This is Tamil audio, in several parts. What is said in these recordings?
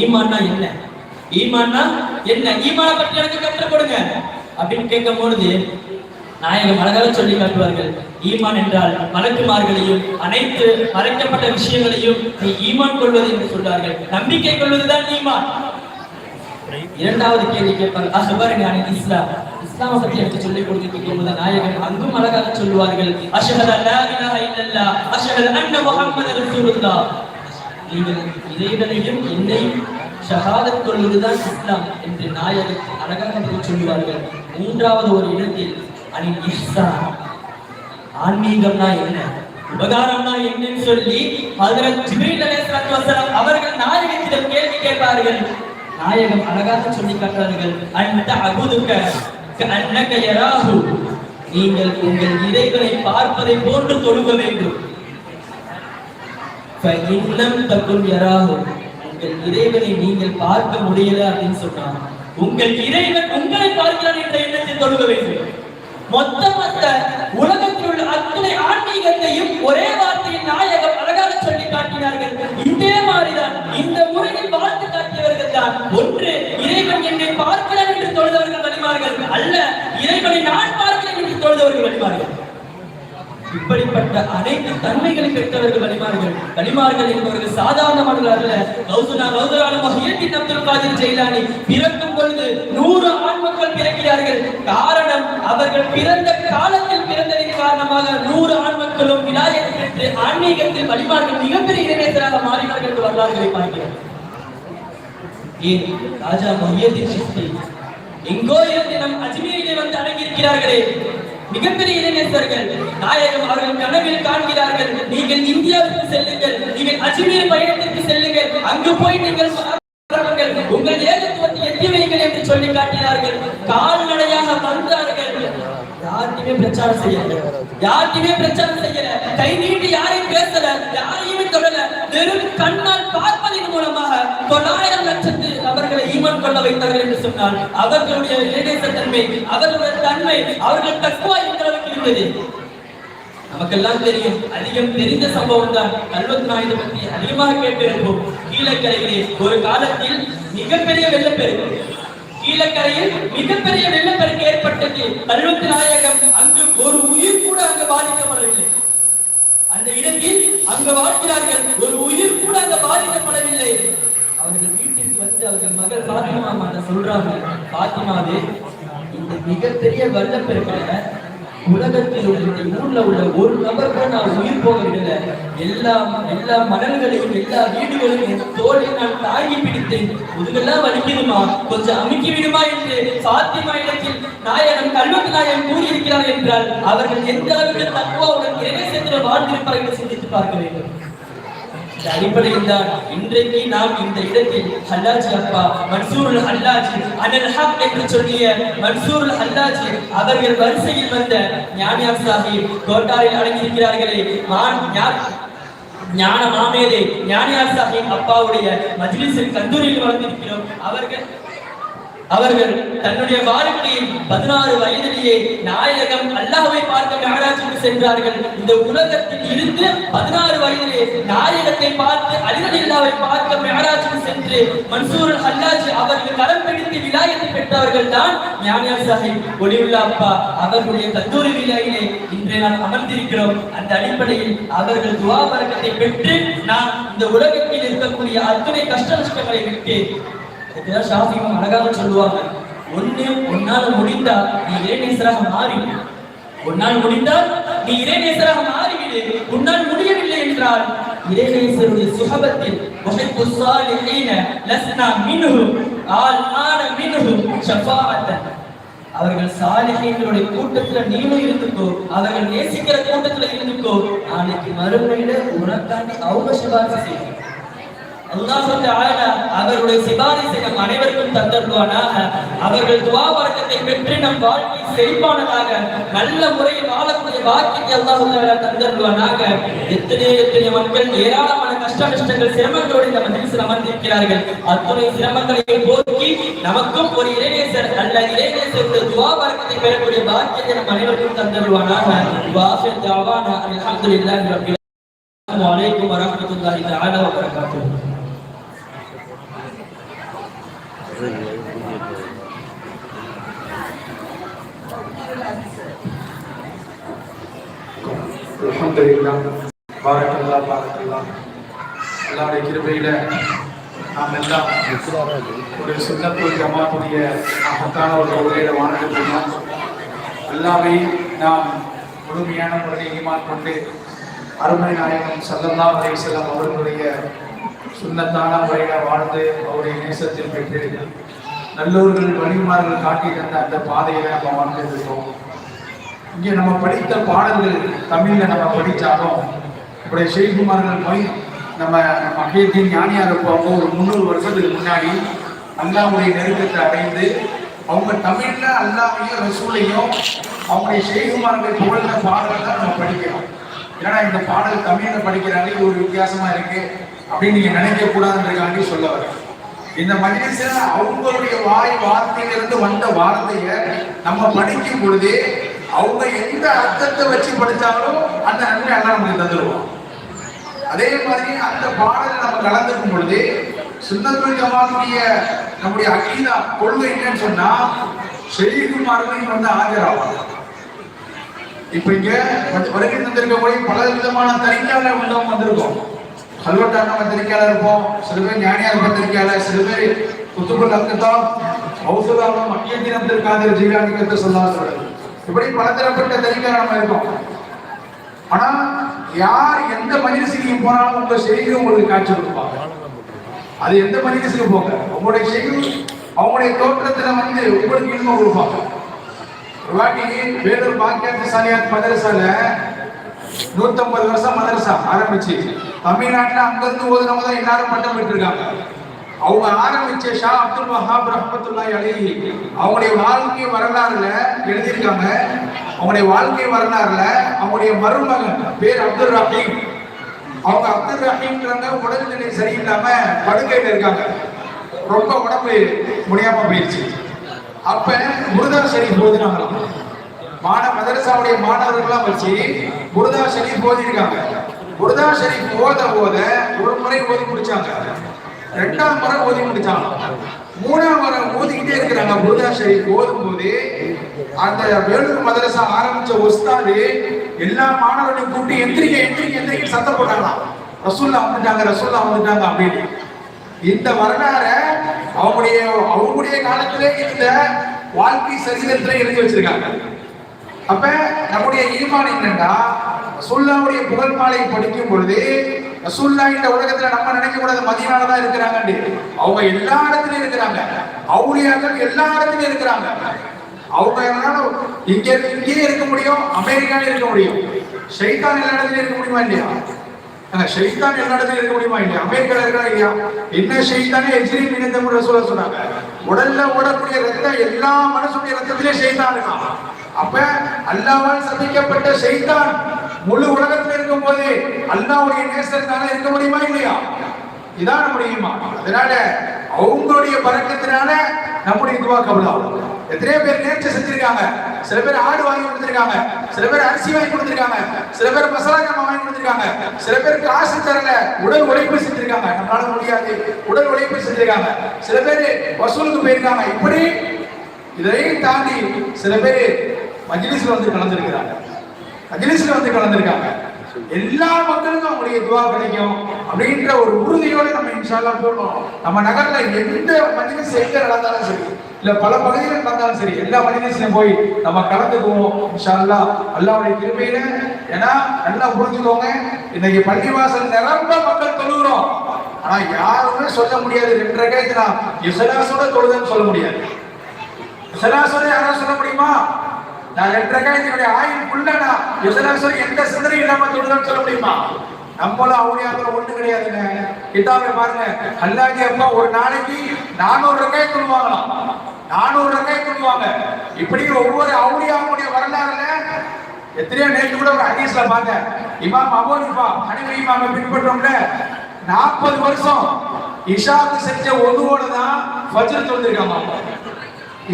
ஈமான்னா என்ன? ஈமான்னா என்ன? ஈமான பற்றி எனக்கு கற்றுக் கொடுங்க. அப்படின்னு கேட்கும் பொழுது நாயகம் அழகாக சொல்லி காட்டுவார்கள். ஈமான் என்றால் மலக்குமார்களையும் அனைத்து மறைக்கப்பட்ட விஷயங்களையும் நீ ஈமான் கொள்வது என்று சொல்வார்கள். நம்பிக்கை கொள்வதுதான் ஈமான். இரண்டாவது கேள்வி கேட்பார். அஹ்பர் ஞானி இஸ்லாம். இஸ்லாம பற்றி எனக்கு சொல்லிக் கொடுத்துட்டு போது நாயகன் அங்கும் அழகாக சொல்லுவார்கள். அஷ்ஹது அல்லா இலாஹ இல்லல்லாஹ் அஷ்ஹது அன்ன முஹம்மது ரசூலுல்லாஹ். நீங்கள் இறைவனையும் என்னையும் ஷஹாதத் கொள்வதுதான் இஸ்லாம் என்று நாயகன் அழகாக பதில் சொல்லுவார்கள். மூன்றாவது ஒரு இடத்தில் அணி இஹ்சான் ஆன்மீகம்னா என்ன? உபகாரம்னா என்னன்னு சொல்லி ஹஜரத் ஜிப்ரீல் அலைஹிஸ்ஸலாத்து வஸலாம் அவர்கள் நாயகத்திடம் கேள்வி கேட்பார்கள். நாயகம் அழகாக சொல்லி காட்டார்கள் அன்த அகுதுக்க கஅன்னக யராஹு. நீங்கள் உங்கள் இறைவனை பார்ப்பதை போன்று தொழுக வேண்டும். ஃபஇன்னம் தகுன் யராஹு உங்கள் இறைவனை நீங்கள் பார்க்க முடியல அப்படின்னு சொன்னார் உங்கள் இறைவன் உங்களை பார்க்கிறார் என்ற எண்ணத்தை தொடங்க வேண்டும். மொத்தமொத்த உலகத்தில் உள்ள அத்தனை ஆன்மீகத்தையும் ஒரே வார்த்தையின் நாயகம் அழகாக சொல்லி காட்டினார்கள். இதே மாதிரிதான் இந்த முறையில் வாழ்த்து காட்டியவர்கள் தான். ஒன்று இறைவன் என்னை பார்க்கிறான் என்று தொழுதவர்கள் வழிமார்கள். அல்ல இறைவனை நான் பார்க்கிறேன் என்று தொழுதவர்கள் வழிமார்கள். இப்படிப்பட்ட அனைத்து தன்மைகளை பெற்றவர்கள் வலிமார்கள் வலிமார்கள் என்பவர்கள் சாதாரணமானவர்கள் அல்ல. கௌசுனா கௌசராலும் மஹியத்தின் அப்துல் காதிர் ஜெயிலானி பிறக்கும் பொழுது நூறு ஆண் மக்கள் பிறக்கிறார்கள். காரணம் அவர்கள் பிறந்த காலத்தில் பிறந்ததின் காரணமாக நூறு ஆண் மக்களும் விநாயகர் பெற்று ஆன்மீகத்தில் வலிமார்கள் மிகப்பெரிய இணையத்தராக மாறினார்கள் என்று வரலாறுகளை பார்க்கிறோம். ஏன்? ராஜா மொஹியத்தின் எங்கோ இருந்து நம் அஜ்மீரிலே வந்து அடங்கியிருக்கிறார்களே. மிகப்பெரிய இளைஞர்கள் நாயகம் அவர்கள் கனவில் காண்கிறார்கள். நீங்கள் இந்தியாவுக்கு செல்லுங்கள். நீங்கள் அஜ்மீர் பயணத்திற்கு செல்லுங்கள். அங்கு போய் நீங்கள் உங்கள் ஏகத்துவத்தை எட்டி வைங்கள் என்று சொல்லி காட்டினார்கள். கால்நடையாக வந்தார்கள். யாருக்குமே பிரச்சாரம் செய்யல. யாருக்குமே பிரச்சாரம் செய்யல. கை நீட்டி யாரையும் பேசல. யாரையுமே தொடல. வெறும் கண்ணால் பார்ப்பதன் மூலமாக தொள்ளாயிரம் லட்சத்து ஈமான் கொள்ள வைத்தார்கள் என்று சொன்னால் அவர்களுடைய இளைஞ தன்மை அவர்களுடைய தன்மை அவர்கள் தக்குவா எந்த அளவுக்கு இருந்தது. நமக்கெல்லாம் தெரியும் அதிகம் தெரிந்த சம்பவம் தான் கல்வத் நாயுடு பற்றி அதிகமாக கேட்டிருப்போம் கீழக்கரையிலே ஒரு காலத்தில் மிகப்பெரிய வெள்ளப்பெருக்கு. கீழக்கரையில் மிகப்பெரிய வெள்ளப்பெருக்கு ஏற்பட்டது. கல்வத்து நாயகம் அங்கு ஒரு உயிர் கூட அங்கு பாதிக்கப்படவில்லை. அந்த இடத்தில் அங்கு வாழ்கிறார்கள். ஒரு உயிர் கூட அங்கு பாதிக்கப்படவில்லை. அவர்கள் வந்து அவர்கள் மகள் பாத்திமா மாட்ட சொல்றாங்க. பாத்திமாவே இந்த மிகப்பெரிய வெள்ளப்பெருக்கில உலகத்தில் உள்ள ஊர்ல உள்ள ஒரு நபர் கூட நான் உயிர் போக விடல. எல்லா எல்லா மணல்களையும் எல்லா வீடுகளையும் என் தோலை நான் தாங்கி பிடித்தேன். முதுகெல்லாம் வலிக்குதுமா? கொஞ்சம் அமுக்கி விடுமா என்று சாத்தியமா இடத்தில் நாயகன் கல்வெட்டு நாயகன் கூறியிருக்கிறார் என்றால் அவர்கள் எந்த அளவுக்கு தக்குவாவுடன் இறைசேத்திர வாழ்ந்திருப்பார்கள் சிந்தித்து பார்க்க வேண்டும். இந்த அடிப்படையில் தான் இன்றைக்கு நாம் இந்த இடத்தில் ஹல்லாஜி அப்பா மன்சூர் ஹல்லாஜி அனல் ஹக் என்று சொல்லிய மன்சூர் ஹல்லாஜி அவர்கள் வரிசையில் வந்த ஞானியார் சாஹிப் கோட்டாரில் அடங்கியிருக்கிறார்களே. ஞான மாமேலே ஞானியார் சாஹிப் அப்பாவுடைய மஜ்லிஸில் கந்தூரியில் வளர்ந்திருக்கிறோம் அவர்கள் அவர்கள் தன்னுடைய வாழ்க்கையில் பதினாறு வயதிலேயே நாயகம் அல்லாவை பார்க்க மெஹராஜுக்கு சென்றார்கள். இந்த உலகத்தில் இருந்து பதினாறு வயதிலே நாயகத்தை பார்த்து அலிரலில்லாவை பார்க்க மெஹராஜுக்கு சென்று மன்சூர் அல்லாஜி அவர்கள் கரம் பிடித்து விலாயத்தை பெற்றவர்கள் தான் ஞானியார் சாஹிப். ஒளிவுல்லா அப்பா அவர்களுடைய கந்தூரி விலையிலே இன்றைய நாம் அமர்ந்திருக்கிறோம். அந்த அடிப்படையில் அவர்கள் துவா பறக்கத்தை பெற்று நான் இந்த உலகத்தில் இருக்கக்கூடிய அத்தனை கஷ்ட நஷ்டங்களை விட்டு இதுதான் ஷாஃபியும் அழகாக சொல்லுவாங்க. ஒண்ணு ஒன்னால் முடிந்தா நீ இறைநேசராக மாறி உன்னால் முடிந்தால் நீ இறைநேசராக மாறிவிடு உன்னால் முடியவில்லை என்றால் இறைநேசருடைய சுகபத்தில் முஹிப்பு ஸாலிஹீன லஸ்னா மின்ஹு ஆல் ஆன மின்ஹு அவர்கள் சாலிகைகளுடைய கூட்டத்துல நீனும் இருந்துக்கோ அவர்கள் நேசிக்கிற கூட்டத்துல இருந்துக்கோ நாளைக்கு மறுமையில உனக்காண்டி அவங்க சிபாரிசு செய்யும் அவருடைய சிபாரிசை நம் அனைவருக்கும் தந்தருவானாக அவர்கள் துவா வழக்கத்தை பெற்று நம் வாழ்க்கை செழிப்பானதாக நல்ல முறையில் வாழக்கூடிய பாக்கியத்தை அல்லாஹ் தஆலா தந்தருவானாக எத்தனை எத்தனை மக்கள் ஏராளமான கஷ்ட நஷ்டங்கள் சிரமங்களோடு இந்த மஜ்லிஸில் அமர்ந்திருக்கிறார்கள். அத்துணை சிரமங்களை போக்கி நமக்கும் ஒரு இளைஞர் அல்ல இறைநேசருடைய துவா வழக்கத்தை பெறக்கூடிய பாக்கியத்தை நம் அனைவருக்கும் தந்தருவானாக வாசல் தஅவானா அல்ஹம்துலில்லாஹி ரப்பில் அலைக்கும் வரஹ்மத்துல்லாஹி தஆலா வபரகாத்துஹு அல்ஹம்துலில்லாஹ் பாரக்கல்லா பாரக்கல்லா கிருபையில நாம் எல்லாம் ஒரு சுண்ணத்துல் ஜமாத்துடைய மகத்தான ஒரு கொள்கையில வாழ்ந்துட்டு இருக்கோம் எல்லாமே நாம் முழுமையான முறையை ஈமான் கொண்டு அருமை நாயகன் சல்லல்லாஹு அலைஹி அவர்களுடைய சுண்ணத்தான முறையில வாழ்ந்து அவருடைய நேசத்தில் பெற்று நல்லூர்கள் வழிமார்கள் காட்டி தந்த அந்த பாதையில நம்ம வாழ்ந்துட்டு இங்கே நம்ம படித்த பாடல்கள் தமிழ்ல நம்ம படித்தாலும் இப்படி ஷெய்குமார்கள் போய் நம்ம மகிழ்ச்சியின் ஞானியாக இருப்பவங்க ஒரு முந்நூறு வருஷத்துக்கு முன்னாடி அல்லாவுடைய நெருக்கத்தை அடைந்து அவங்க தமிழ்ல அல்லாவையும் ரசூலையும் அவங்களுடைய ஷெய்குமார்கள் புகழ்ந்த பாடல்கள் தான் நம்ம படிக்கிறோம். ஏன்னா இந்த பாடல் தமிழ்ல படிக்கிறாங்க ஒரு வித்தியாசமா இருக்கு. அப்படின்னு நீங்க நினைக்க கூடாதுன்றதுக்காண்டி சொல்ல வர இந்த மஜ்லிஸ்ல அவங்களுடைய வாய் வார்த்தையிலிருந்து வந்த வார்த்தைய நம்ம படிக்கும் பொழுது அவங்க எந்த அர்த்தத்தை வச்சு படித்தாலும் அந்த நன்மை எல்லாம் நமக்கு தந்துடுவோம் அதே மாதிரி அந்த பாடலை நம்ம கலந்துக்கும் பொழுது சுண்ணத்துல் ஜமாத்துடைய நம்முடைய அகீதா கொள்கை என்னன்னு சொன்னா செய்குமார்கள் வந்து ஆஜராகும் இப்ப இங்க வருகை தந்திருக்க போய் பல விதமான தனிக்கால உள்ளவங்க வந்திருக்கோம். கல்வெட்டான நம்ம தரிக்கையாளர் இருப்போம். சில பேர் ஞானியா இருப்போம் தரிக்கையாளர் சில பேர் குத்துக்குள் அங்கத்தான் ஔசதாலும் மக்கியத்தினம் திருக்காதிர ஜீவானிக்கத்தை சொல்லாத. இப்படி பலதரப்பட்ட தரிக்கையாளர் நம்ம இருக்கோம். ஆனா யார் எந்த மஜிலிசுக்கு போனாலும் உங்க செய்தி உங்களுக்கு காட்சி கொடுப்பாங்க. அது எந்த மஜிலிசுக்கு போங்க? உங்களுடைய செய்தி அவங்களுடைய தோற்றத்துல வந்து உங்களுக்கு இன்னும் கொடுப்பாங்க. ஒரு வாட்டி வேலூர் பாக்கியாத்து சாலியாத் மதரசால நூத்தம்பது வருஷம் மதரசா ஆரம்பிச்சு. தமிழ்நாட்டுல அங்கிருந்து ஓதுனவங்க தான் எல்லாரும் பட்டம் பெற்றிருக்காங்க. அவங்க ஆரம்பிச்ச ஷா அப்துல் வஹாப் ரஹமத்துல்லாஹி அலைஹி அவங்களுடைய வாழ்க்கை வரலாறுல எழுதியிருக்காங்க. அவங்களுடைய வாழ்க்கை வரலாறுல அவங்களுடைய மருமகன் பேர் அப்துல் ரஹீம். அவங்க அப்துல் ரஹீம்ன்றவங்க உடல்நிலை சரியில்லாம படுக்கையில இருக்காங்க. ரொம்ப உடம்பு முடியாம போயிடுச்சு அப்ப முருதா சரி போதுனாங்களாம் மாணவ மதரசாவுடைய மாணவர்கள்லாம் வச்சு முருதா ஷரீஃப் ஓதிருக்காங்க முருதா ஷரீஃப் ஓத போத ஒரு முறை ஓதி முடிச்சாங்க. ரெண்டாம் முறை ஓதி முடிச்சாங்க. மூணாம் முறை ஓதிக்கிட்டே இருக்கிறாங்க முருதா ஷரீஃப் ஓதும் போது அந்த வேலூர் மதரசா ஆரம்பிச்ச ஒஸ்தாது எல்லா மாணவர்களையும் கூட்டி எந்திரிக்க எந்திரிக்க எந்திரிக்க சத்தம் போட்டாங்களாம். ரசூல்லா வந்துட்டாங்க ரசூல்லா வந்துட்டாங்க அப்படின்னு. இந்த வரலாற அவங்களுடைய அவங்களுடைய காலத்திலே இந்த வாழ்க்கை சரித்திரத்திலே எழுதி வச்சிருக்காங்க. அப்ப நம்முடைய ஈமான் என்னன்னா ரசூல்லாவுடைய புகழ் மாலையை படிக்கும் பொழுது ரசூல்லா இந்த உலகத்துல நம்ம நினைக்க கூடாது மதியனால தான் இருக்கிறாங்க அவங்க எல்லா இடத்துலயும் இருக்கிறாங்க. அவுளியாக்கள் எல்லா இடத்துலயும் இருக்கிறாங்க. அவங்க என்னாலும் இங்க இங்கேயே இருக்க முடியும் அமெரிக்கால இருக்க முடியும். ஷைதான் எல்லா இடத்துலயும் இருக்க முடியுமா இல்லையா? ஷைதான் எல்லா இடத்துலயும் இருக்க முடியுமா இல்லையா? அமெரிக்கால இருக்கா இல்லையா? என்ன ஷைத்தானே எஜிரி மினிதம் சொல்ல சொன்னாங்க. உடல்ல ஓடக்கூடிய ரத்தம் எல்லா மனசுடைய ரத்தத்திலே ஷைத்தான் அப்ப அல்லாவால் சந்திக்கப்பட்ட செய்தான் முழு உலகத்தில் இருக்கும் போது அல்லாவுடைய நேசத்தினால இருக்க முடியுமா இல்லையா? இதான் முடியுமா அதனால அவங்களுடைய பறக்கத்தினால நம்முடைய இதுவா கபலாகும். எத்தனையோ பேர் நேற்று செஞ்சிருக்காங்க. சில பேர் ஆடு வாங்கி கொடுத்துருக்காங்க. சில பேர் அரிசி வாங்கி கொடுத்துருக்காங்க. சில பேர் மசாலா ஜாமான் வாங்கி கொடுத்துருக்காங்க. சில பேர் காசு தரல. உடல் உழைப்பு செஞ்சிருக்காங்க. நம்மளால முடியாது. உடல் உழைப்பு செஞ்சிருக்காங்க. சில பேர் வசூலுக்கு போயிருக்காங்க. இப்படி இதையும் தாண்டி சில பேர் மஜ்லிஸ்ல வந்து கலந்துருக்கிறாங்க. மஜ்லிஸ்ல வந்து கலந்துருக்காங்க. எல்லா மக்களுக்கும் அவங்களுடைய துவா கிடைக்கும் அப்படின்ற ஒரு உறுதியோட நம்ம இன்ஷால்லாம் போடணும் நம்ம நகர்ல எந்த மஜ்லிஸ் எங்க நடந்தாலும் சரி இல்ல பல பகுதிகள் நடந்தாலும் சரி எல்லா மஜ்லிஸ்லயும் போய் நம்ம கலந்துக்குவோம் இன்ஷால்லா அல்லாவுடைய திருமையில ஏன்னா நல்லா புரிஞ்சுக்கோங்க இன்னைக்கு பள்ளிவாசல் நிரம்ப மக்கள் தொழுகிறோம். ஆனா யாருமே சொல்ல முடியாது ரெண்டரை கைத்து நான் இசலாசோட தொழுதுன்னு சொல்ல முடியாது. இசலாசோட யாராவது சொல்ல முடியுமா? நான் ரெண்டரை காயத்தினுடைய ஆயுளுக்குள்ள நான் யுசலாசோட எந்த சிந்தனை இல்லாம தொழுதுன்னு சொல்ல முடியுமா? நம்மளும் அவனியாக ஒண்ணு கிடையாதுங்க. கிட்டாபை பாருங்க. அல்லாஜி அப்பா ஒரு நாளைக்கு நானூறு ரூபாய் சொல்லுவாங்களாம் நானூறு ரக்கை சொல்லுவாங்க இப்படி ஒவ்வொரு அவுளியாவுடைய வரலாறுல எத்தனையோ நேற்று கூட ஒரு ஹதீஸ்ல பார்த்தேன். இமாம் அபோனிஃபா அனிமி இமாம பின்பற்றோம்ல நாற்பது வருஷம் இஷாக்கு செஞ்ச ஒதுவோட தான் வஜ்ர தொழுந்திருக்காங்க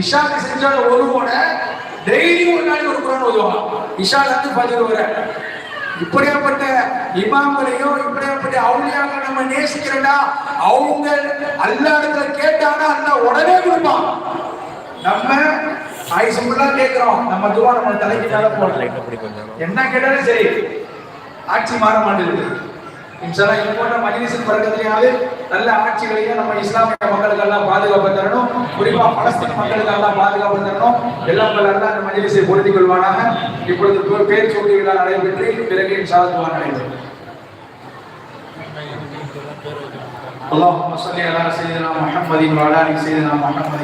இஷாக்கு செஞ்ச ஒதுவோட டெய்லி ஒரு நாளைக்கு ஒரு குரான் ஓதுவாங்க. இஷால இருந்து ஃபஜ்ர் வரை. இப்படியாப்பட்ட இமாம்களையும் இப்படியாப்பட்ட அவுளியாக்களை நம்ம நேசிக்கிறோம்னா அவங்க அல்லாடத்துல கேட்டானா அல்லா உடனே கொடுப்பான். நம்ம ஆயுசமுல்லா கேட்கிறோம் நம்ம துவா நம்ம தலைக்கு மேல போடலாம் என்ன கேட்டாலும் சரி. ஆட்சி மாற மாட்டேங்குது. இன்ஷால்லா இது போன்ற மஜ்லிஸின் பறக்கத்திலேயாவது நல்ல ஆட்சிகளையும் நம்ம இஸ்லாமிய மக்களுக்கு எல்லாம் பாதுகாப்பு தரணும் குறிப்பா பலஸ்தீன மக்களுக்கு எல்லாம் பாதுகாப்பு தரணும் எல்லாம் வல்ல அல்லாஹ் இந்த மஜ்லிஸை பொருத்திக் கொள்வானாக இப்பொழுது பே- பேர் சொல்லி விழா நடைபெற்று பிறகு இன்ஷா அல்லாஹ் நடைபெறும் اللهم صل على سيدنا محمد وعلى ال سيدنا محمد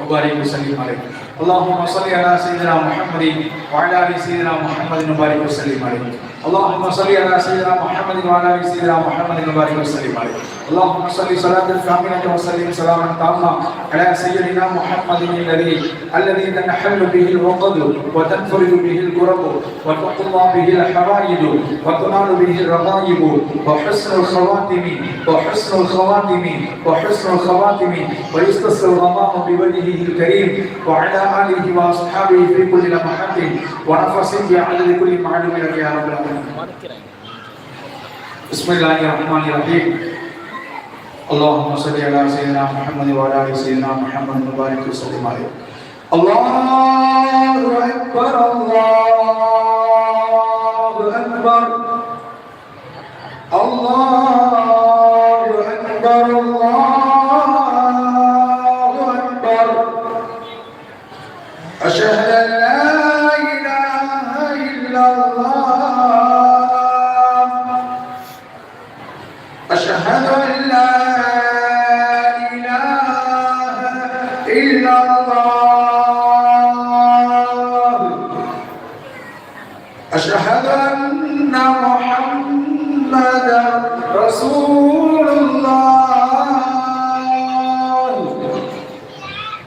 وبارك وسلم عليه اللهم صل على سيدنا محمد وعلى آل سيدنا محمد وبارك وسلم عليه. اللهم صل على سيدنا محمد وعلى آل سيدنا محمد وبارك وسلم عليه. اللهم صل صلاة كاملة وسلم سلاما تاما على سيدنا محمد الذي الذي تنحل به العقد وتنفرد به الكرب وتقضى به الحوائج وتنال به الرغائب وحسن الخواتم وحسن الخواتم وحسن الخواتم ويستسقى الغمام بوجهه الكريم وعلى اله واصحابه في كل لمحه ونفس بعدد كل معلوم لك يا رب العالمين بسم الله الرحمن الرحيم اللهم صل على سيدنا محمد وعلى ال سيدنا محمد وبارك وسلم عليه الله اكبر الله اكبر الله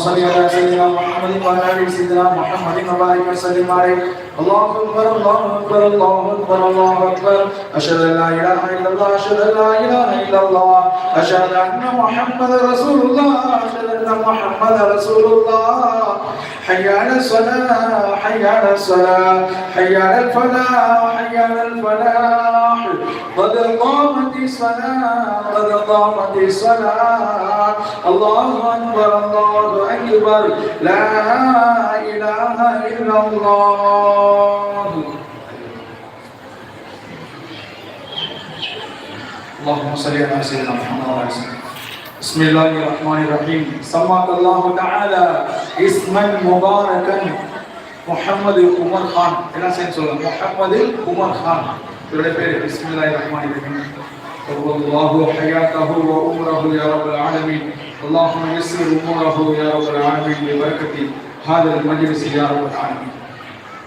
صل على سيدنا محمد وعلى آل سيدنا محمد وبارك وسلم عليه. الله اكبر الله اكبر الله اكبر الله اكبر. أشهد أن لا إله إلا الله أشهد أن لا إله إلا الله. أشهد أن محمد رسول الله أشهد أن محمد رسول الله. حي على الصلاة حي على الصلاة. حي على الفلاح حي على الفلاح. قد قامت الصلاه قد قامت الصلاه الله اكبر الله اكبر لا اله الا الله اللهم صل على سيدنا محمد وعلى آله وسلم بسم الله الرحمن الرحيم سماك الله تعالى اسما مباركا محمد عمر خان என்ன செய்ய சொல்லுங்க முஹம்மது உமர் கான் بسم الله الرحمن الرحيم. റഹീം الله حياته وأمره يا رب العالمين. اللهم يسر أمره يا رب العالمين لبركة هذا المجلس يا رب العالمين.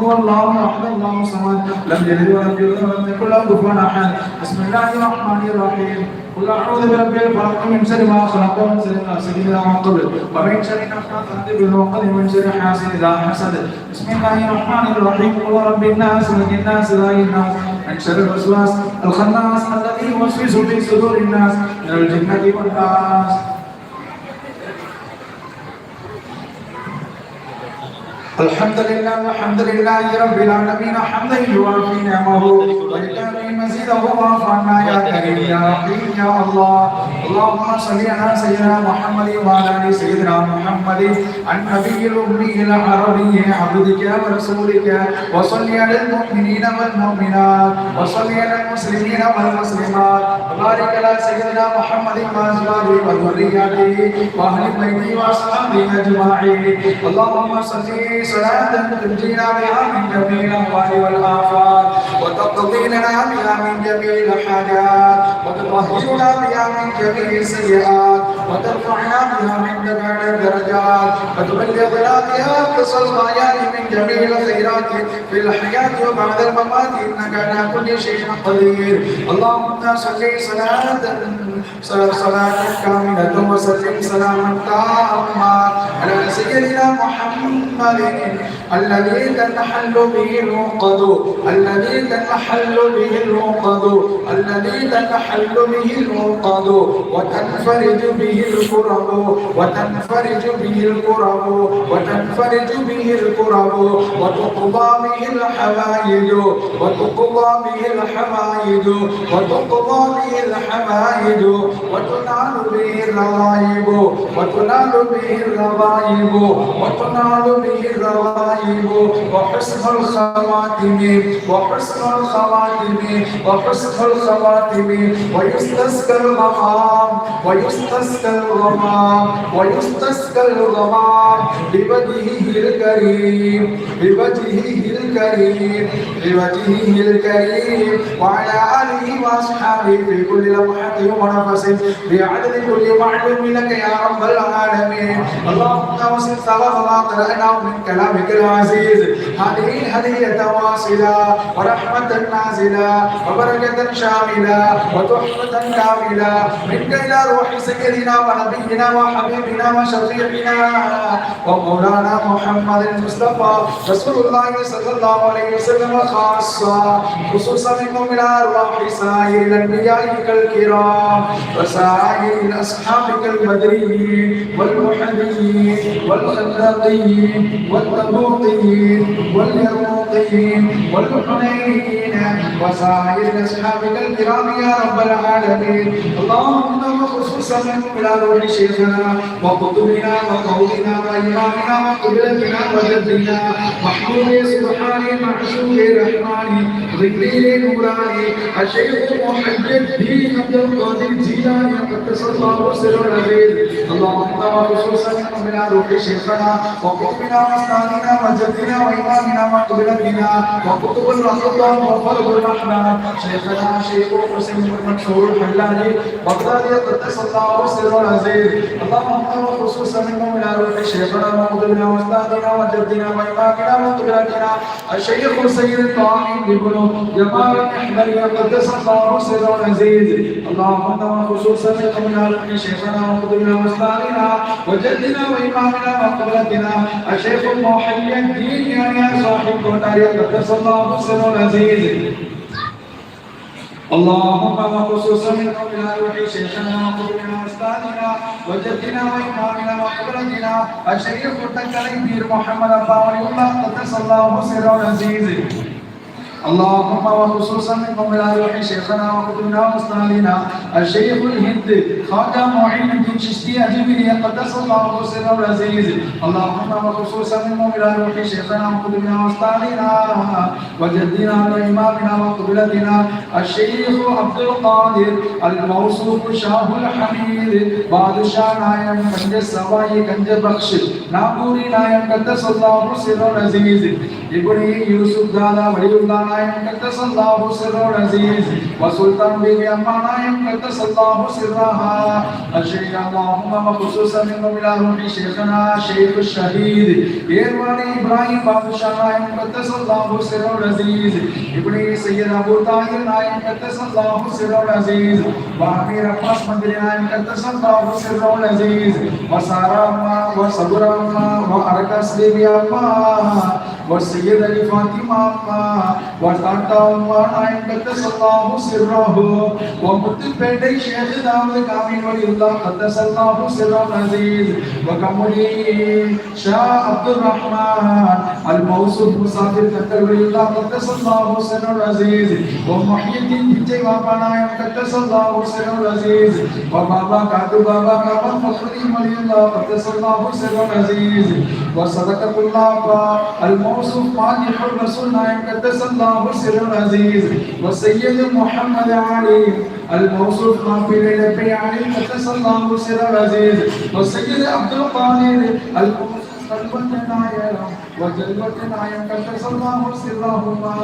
هو الله احد الله الصمد لم يلد ولم يولد ولم يكن له كفوا أحد. بسم الله الرحمن الرحيم. قل أعوذ برب الفلق من شر ما خلق ومن شر غاسق إذا وقب ومن شر النفاثات في العقد ومن شر حاسد إذا حسد. بسم الله الرحمن الرحيم. قل رب الناس ملك الناس اله الناس. من شر الوسواس الخناس الذي يوسوس في صدور الناس. من الجنة والناس الحمد لله الحمد لله رب العالمين حمدا يوافي نعمه ويكافي مزيده واعف عنا يا كريم يا رحيم يا الله. اللهم صل على سيدنا محمد وعلى آل سيدنا محمد. النبي الأمي العربي عبدك ورسولك. وصل على المؤمنين والمؤمنات. وصل على المسلمين والمسلمات. وبارك على سيدنا محمد وأزواجه وذرياته وأهل بيته وأصحابه أجمعين. اللهم صل صلاة تنجينا بها من جميع الأهوال والآفات وتقضي بها من جميع الحاجات وتطهرنا بها من جميع السيئات وترفعنا بها عندك على الدرجات وتبلغنا بها أقصى الغايات من جميع الخيرات في الحياة وبعد الممات إنك على كل شيء قدير. اللهم صل صلاة صلاة كاملة وسلم سلاما تاما على سيدنا محمد. الذي تنحل به العقد الذي تنحل به العقد الذي تنحل به العقد وتنفرج به الكرب وتنفرج به الكرب وتنفرج به الكرب وتقضى به الحوائج وتقضى به الحوائج وتقضى به الحوائج وتنال به الرغائب وتنال به الرغائب وتنال به الرغائب وحسن الخواتم وحسن الخواتم وحسن الخواتم ويستسقى الغمام ويستسقى الغمام ويستسقى الغمام بوجهه الكريم بوجهه الكريم بوجهه الكريم وعلى آله وأصحابه في كل لمحة ونفس بعدد كل معلوم لك يا رب العالمين. اللهم وصل ثواب ما قرأناه من كلامك العزيز. هذه الهدية واصلة ورحمة نازلة وبركة شاملة وتحفة كاملة. منك إلى روح سيدنا ونبينا وحبيبنا وشفيعنا ومولانا محمد المصطفى رسول الله صلى الله عليه وسلم خاصة خصوصا إلى أرواح سائر الأنبياء الكرام وسائر أصحابك البدريين والمحدين والخندقين والتبوقين واليرموقين والحنين وسائر أصحابك الكرام يا رب العالمين. اللهم وخصوصا منهم إلى روح شيخنا وقطبنا وقولنا وإمامنا وقبلتنا وجدنا محمود سبحانه رحمانی، معشوق رحمانی ذکریر نورانی الشیخ محجد دین عبد القادر جیلانی قدس اللہ وسر العزیز اللهم خصوصا من روح شيخنا وقفنا مستاننا وجدنا وإمامنا وقبلتنا، وقطب الرحمن وفر الرحمن. شيخنا شيخ حسين المكشور حلاني بغدادي قدس الله وسر العزيز اللهم خصوصا من روح شيخنا وقبلنا مستاننا وجدنا وإمامنا وقبلتنا. الشيخ سيد الطاعين يقول جمال يا قدس الله سره العزيز. اللهم وخصوصا قبلنا من شيخنا وقدمنا واستعينا وجدنا وإمامنا وقبلتنا الشيخ الموحي الدين يا صاحب قدس الله سره العزيز اللهم وخصوصا منهم الى روح شيخنا وقبلنا واستاذنا وجدنا وامامنا وقبلتنا الشريف التكلم بير محمد الطاولي الله قدس الله سره العزيز اللهم وخصوصا منكم روح شيخنا وقدمنا واستاذنا الشيخ الهند خادم معين الدين ششتي اجبني قدس الله سره العزيز. اللهم وخصوصا منكم روح شيخنا وقدمنا واستاذنا وجدنا وامامنا وقبلتنا الشيخ عبد القادر الموصوف شاه الحميد. بعد شانايم كنج السواي كنج بخش. نابوري نايم قدس الله سره العزيز ابن يوسف دادا ولي الله أمانايم قدس الله سره العزيز وسلطان بيبي أمانايم قدس اللہ الله سرها اللہم و خصوصا من ملاهم شیخنا شیخ الشہید إيرواني ابراہیم بادشاہ نائم قدس الله سره عزیز ابن سید ابو طاهر نائم قدس اللہ الله عزیز و وعمير عباس مدري نائم قدس اللہ سرر عزیز و سارا سره و وسارة أمه و أمه وأركس بيبي أمه والسيدة فاطمة أما وتاتا أما قدس الله سره ومتبدي شيخ داود كامل ولي الله قدس الله سره العزيز وكمولي شاه عبد الرحمن الموصوف مسافر قدر ولي الله قدس الله سره العزيز ومحيي الدين بجي بابا نايم قدس الله سره العزيز وبابا كادو بابا كابا فخري ولي الله قدس الله سره العزيز وصدق الله الموصوف مالك الرسول نايم قدس الله سره العزيز وسيد محمد علي الموصوف ما في ليلة علي قدس الله سره العزيز وسيد عبد القادر الموصوف قلبتنا وجلبتنا قدس الله سرهما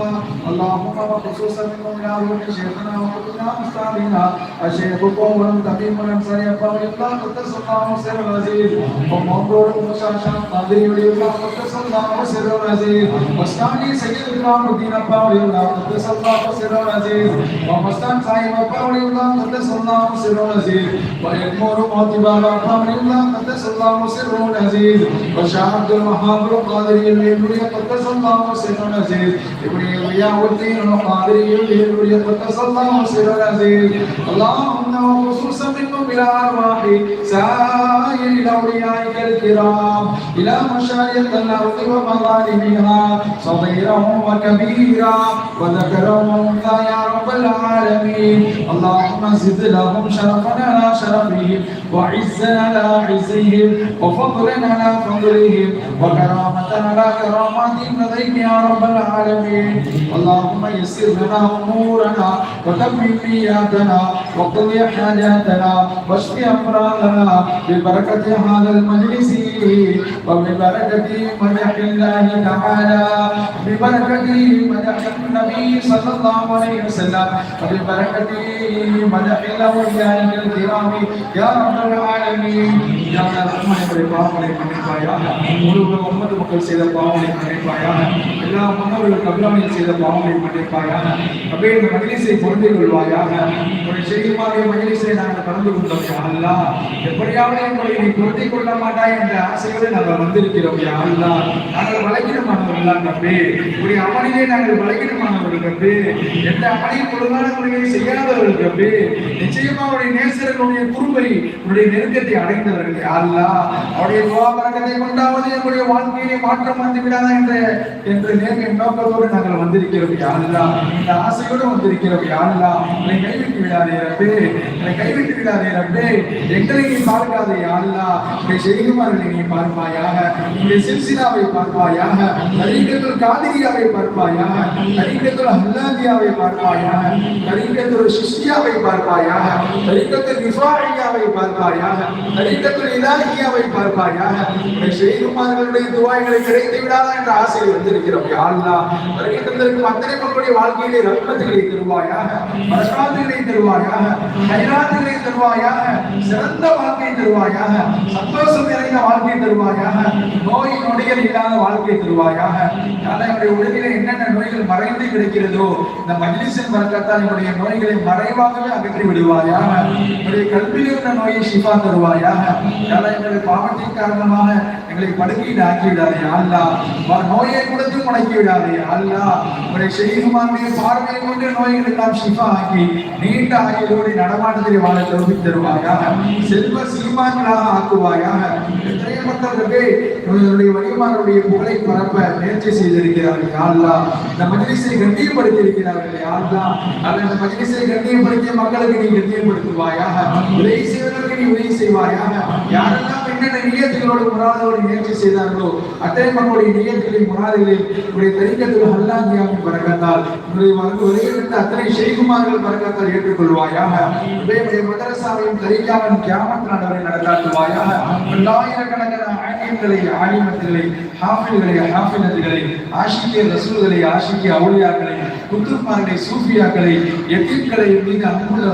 اللهم وخصوصا من مولاه شيخنا وقدنا استاذنا الشيخ قوم تميم الانصاري قول الله قدس الله سر العزيز ومنظور مشاشا قادر يولي الله قدس الله سر العزيز واسكاني سيد الامام الدين قول الله قدس الله سر العزيز ومستان صاحب قول الله قدس الله سر العزيز ويكمر موتبا قول الله قدس الله سر العزيز وشاه عبد الوهاب اللهم وخصوصا منكم إلى ارواح سائر اوليائك الكرام إلى مشايخ الأرض ومظالمها صغيرا وكبيرا وانثى يا رب العالمين اللهم زد لهم شرفنا على شرفهم وعزنا على عزهم وفضلنا على فضلهم وكرامتنا على كرامات فضلك يا رب العالمين اللهم يسر لنا امورنا وكمل نياتنا وقض حاجاتنا واشف امراضنا ببركه هذا المجلس وببركه مدح الله تعالى ببركه مدح النبي صلى الله عليه وسلم وببركه مدح الاولياء الكرام يا رب العالمين يا رحمن الرحيم يا رب محمد مكل செய்த பாவங்களை மன்னிப்பாயாக. எல்லா முன்னோர்கள் கபிலாமில் செய்த பாவங்களை மன்னிப்பாயாக. அப்படியே இந்த மகிழ்ச்சியை பொருந்திக் கொள்வாயாக. உன்னை செய்யுமாறு மகிழ்ச்சியை நாங்கள் கலந்து கொண்டோம் யா எப்படியாவது எங்களை நீ பொருந்திக் கொள்ள மாட்டாய் என்ற ஆசையோடு நாங்கள் வந்திருக்கிறோம் யா அல்லாஹ் நாங்கள் பலகீனமானவர்கள் தம்பி இப்படி அமளிலே நாங்கள் வளைக்கிடமானவர்கள் தம்பி எந்த அமளியும் ஒழுங்கான முறையை செய்யாதவர்கள் தம்பி நிச்சயமா அவருடைய நேசர்களுடைய குறும்பை உன்னுடைய நெருக்கத்தை அடைந்தவர்கள் யா அவருடைய துவாபரகத்தை கொண்டாவது எங்களுடைய வாழ்க்கையை மாற்ற மாற்றம் வந்து விடாதா என்ற என்று நேர்மை நோக்கத்தோடு நாங்கள் வந்திருக்கிறோம். யா இந்த ஆசையோடு வந்திருக்கிறோம். யா என்னை கைவிட்டு விடாதே ரப்பே. என்னை கைவிட்டு விடாதே ரப்பே. எங்களை நீ பார்க்காதே யா என்னை உடைய செய்குமார்களை நீ பார்ப்பாயாக. உடைய சில்சிலாவை பார்ப்பாயாக. தரீக்கத்துல் காதிரியாவை பார்ப்பாயாக. தரீக்கத்துல் ஹல்லாதியாவை பார்ப்பாயாக. தரீக்கத்துல் சிஷ்யாவை பார்ப்பாயாக. தரீக்கத்துல் இஃபாயியாவை பார்ப்பாயாக. தரீக்கத்துல் இலாகியாவை பார்ப்பாயாக. என்னை செய்குமார்களுடைய துவாய்களை கிடைத்து விடாதா என்ற ஆசை வந்திருக்கிறோம். யாழ்லா வருகை தந்திருக்கும் அத்தனை மக்களுடைய வாழ்க்கையிலே ரத்னத்துகளை தருவாயாக மரசாதுகளை தருவாயாக கைராத்துகளை தருவாயாக சிறந்த வாழ்க்கை தருவாயாக சந்தோஷம் நிறைந்த வாழ்க்கை தருவாயாக நோய் நொடிகள் இல்லாத வாழ்க்கை தருவாயாக என்னுடைய உடலிலே என்னென்ன நோய்கள் மறைந்து கிடைக்கிறதோ இந்த மஜ்லிஸின் வரக்கத்தால் என்னுடைய நோய்களை மறைவாகவே அகற்றி விடுவாயாக என்னுடைய கல்வியில் இருந்த நோயை ஷிஃபா தருவாயாக யாரா எங்களுடைய பாவத்தின் காரணமாக எங்களை படுக்கையில் ஆக்கி விடாதே அல்லா நோயை கொடுத்து முடக்கி விடாதே அல்லா. உங்களுடைய செய்குமாருடைய பார்வையை கொண்டு நோய்கள் எல்லாம் ஷிஃபா ஆக்கி நீண்ட ஆயுளோடு நடமாட்டத்தில் வாழ தருவி தருவாயாக செல்வ சீமான்களாக ஆக்குவாயாக நிறைய மக்களுக்கு இவர்களுடைய வலிமாருடைய புகழை பரப்ப முயற்சி செய்திருக்கிறார்கள். யாழ்லா இந்த மஜ்லிஸை கண்ணியப்படுத்தி இருக்கிறார்கள் யாழ்லா அல்ல இந்த மஜ்லிஸை கண்ணியப்படுத்திய மக்களுக்கு நீ கண்ணியப்படுத்துவாயாக. உதவி செய்வதற்கு நீ உதவி செய்வாயாக. யாரெல்லாம் என்னென்ன நியத்துகளோடு முராதோடு முயற்சி செய்தார்களோ அத்தனை மக்களுடைய நியத்துகளை முறாதுகளில் உடைய தரிக்கத்தில் ஹல்லாந்தியாவின் பறக்கத்தால் உங்களுடைய வந்து உலகிலிருந்து அத்தனை ஷெய்குமார்கள் பறக்கத்தால் ஏற்றுக்கொள்வாயாக. உடைய மதரசாவையும் தரிக்காவின் கியாமத் நாடவரை நடத்தாட்டுவாயாக பல்லாயிரக்கணக்கான ஆங்கியங்களை ஆலிமத்துகளை ஹாஃபில்களை ஹாஃபிலத்துகளை ஆஷிக்கிய ரசூல்களை ஆஷிக்கிய அவுளியாக்களை குத்துப்பார்களை சூஃபியாக்களை எத்தீம்களை மீது அன்புள்ள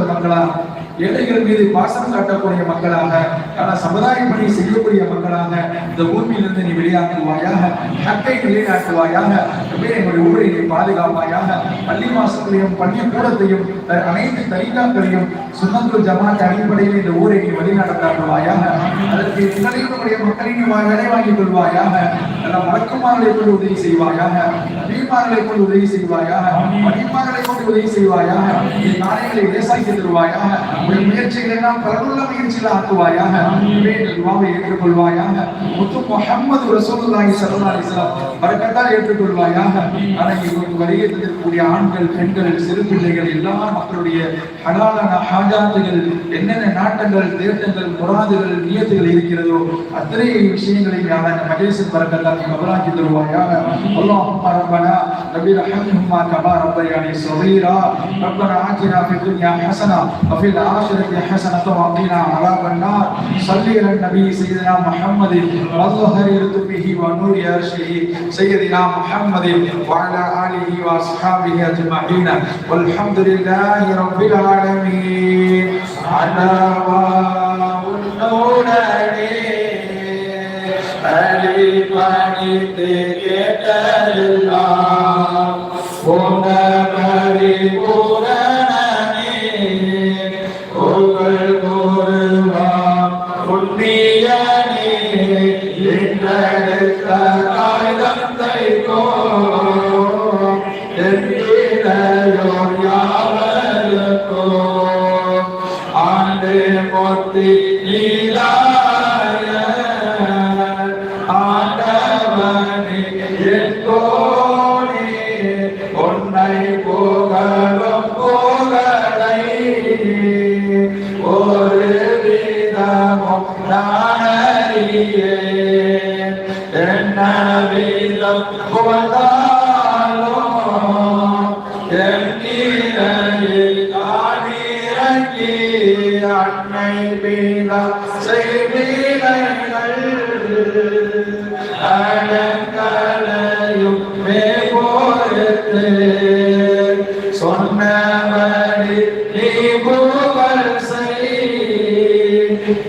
ஏழைகள் மீது பாசம் காட்டக்கூடிய மக்களாக ஆனால் சமுதாய பணி செய்யக்கூடிய மக்களாக இந்த பூமியிலிருந்து நீ வெளியாக்குவாயாக ஹக்கை நிலைநாட்டுவாயாக ரப்பே, ஊரை நீ பாதுகாப்பாயாக பள்ளி மாசங்களையும் பள்ளி கூடத்தையும் அனைத்து தரிகாக்களையும் சுண்ணத்துல் ஜமாத் அடிப்படையில் இந்த ஊரை நீ வழிநடத்தாட்டுவாயாக அதற்கு நிலையுடைய மக்களை வேலை வாங்கிக் கொள்வாயாக நல்ல மலக்குமார்களை கொண்டு உதவி செய்வாயாக நபீமார்களை கொண்டு உதவி செய்வாயாக மணிமார்களை கொண்டு உதவி செய்வாயாக நீ நாளைகளை லேசாக்கி தருவாயாக நம்முடைய முயற்சிகள் எல்லாம் பிரபல முயற்சியில் ஆக்குவாயாக நல்வாவை ஏற்றுக்கொள்வாயாக. முத்து முகமது ரசூலுல்லாஹி ஸல்லல்லாஹு அலைஹி வஸல்லம் பரக்கத்தால் ஏற்றுக்கொள்வாயாக. ஆனால் இவருக்கு வருகை ஆண்கள் பெண்கள் சிறு பிள்ளைகள் எல்லா மக்களுடைய ஹலாலான ஹாஜாத்துகள் என்னென்ன நாட்டங்கள் தேட்டங்கள் முராதுகள் நியத்துகள் இருக்கிறதோ அத்தனை விஷயங்களை யாரான மகேசன் பரக்கத்தால் நீ கபலாக்கி தருவாயாக. அல்லாஹும் ரப்பனா நபி ரஹம்ஹுமா கபா ரப்பயானி சகீரா. ரப்பனா ஆஜினா ஃபித் துன்யா ஹஸனா வஃபில் الآخرة حسنة وقنا عذاب النار صل على النبي سيدنا محمد وظهر لطفه ونور عرشه سيدنا محمد وعلى آله وأصحابه أجمعين والحمد لله رب العالمين على அடிபணித்து கேட்டெல்லாம் உணவரி பூரணனே நீ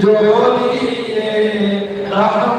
جو رحم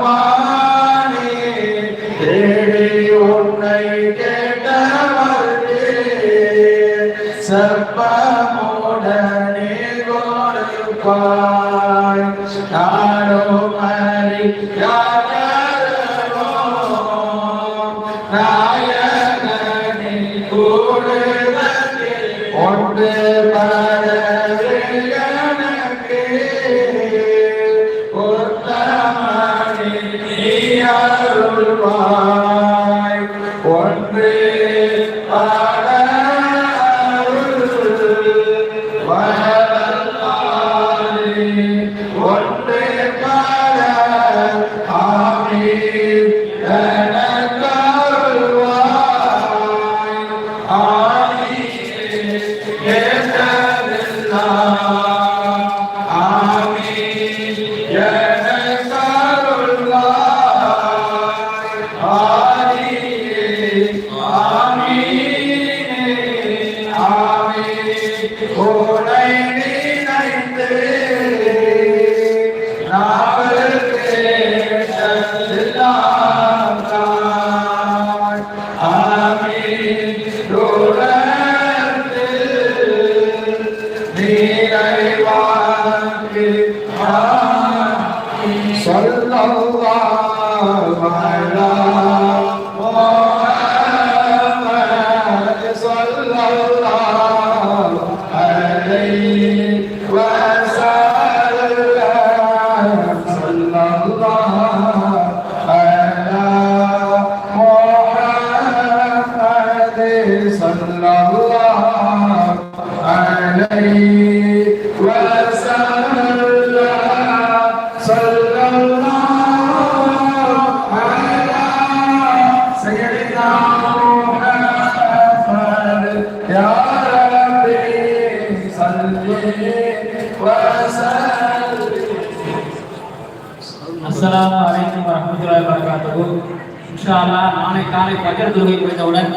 காலை பஜர் தொழுகை முடிந்தவுடன்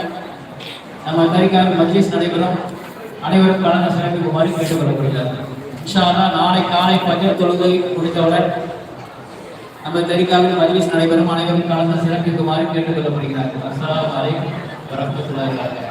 நம்ம தரிகாவில் மஜ்லிஸ் நடைபெறும். அனைவரும் கலந்து சிறப்பிக்குமாறு கேட்டுக்கொள்ளப்படுகிறார். இன்ஷா அல்லாஹ் நாளை காலை பஜர் தொழுகை முடித்தவுடன் நம்ம தெரிக்காவில் மஜ்லிஸ் நடைபெறும். அனைவரும் கலந்து சிறப்பிக்குமாறு கேட்டுக்கொள்ளப்படுகிறார்கள். அஸ்லாம் அலைக்கும் வரஹ்மத்துல்லாஹி வபரகாத்துஹு.